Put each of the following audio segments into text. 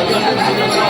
الله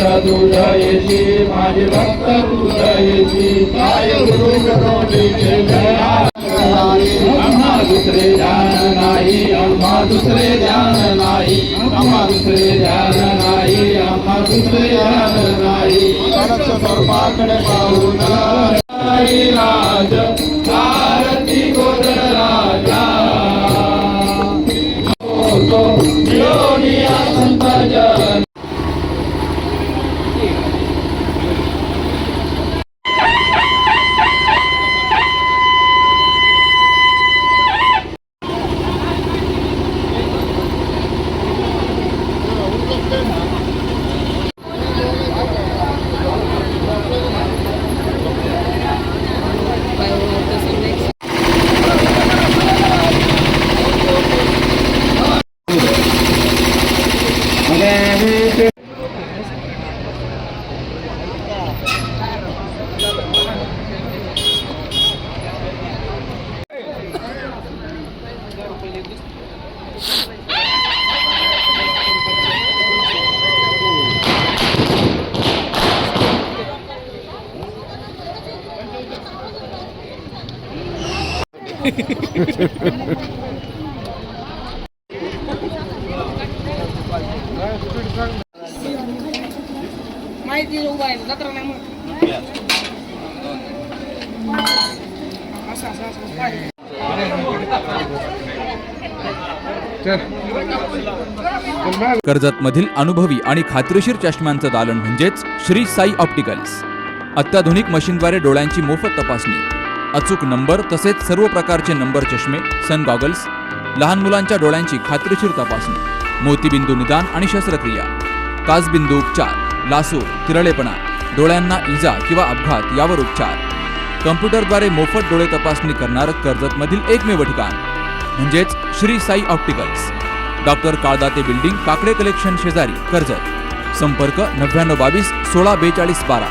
भक्त तुझा माझे भक्त तुझा काय गुरु आम्हा दुसरे ध्यान नाही आम्हा दुसरे ध्यान नाही. आम्हा दुसरे ध्यान नाही आम्हा दुसरे ध्यान नाही. स्वरूपाकडे पाहून राज माहिती उभा आहे जत्रा नाही मग असं असं असं पाहिजे कर्जतमधील अनुभवी आणि खात्रीशीर चष्म्यांचं दालन म्हणजेच श्री साई ऑप्टिकल्स. अत्याधुनिक मशीनद्वारे डोळ्यांची मोफत तपासणी. अचूक नंबर तसेच सर्व प्रकारचे नंबर चष्मे सन गॉगल्स लहान मुलांच्या डोळ्यांची खात्रीशीर तपासणी मोतीबिंदू निदान आणि शस्त्रक्रिया काचबिंदू उपचार लासूर तिरळेपणा डोळ्यांना इजा किंवा अपघात यावर उपचार. कम्प्युटरद्वारे मोफत डोळे तपासणी करणारं कर्जतमधील एकमेव ठिकाण म्हणजेच Shri Sai opticals. Doctor Kaldate building Kakade collection शेजारी कर्जत. संपर्क नव्याण्णव बावीस सोळा बेचाळीस बारा.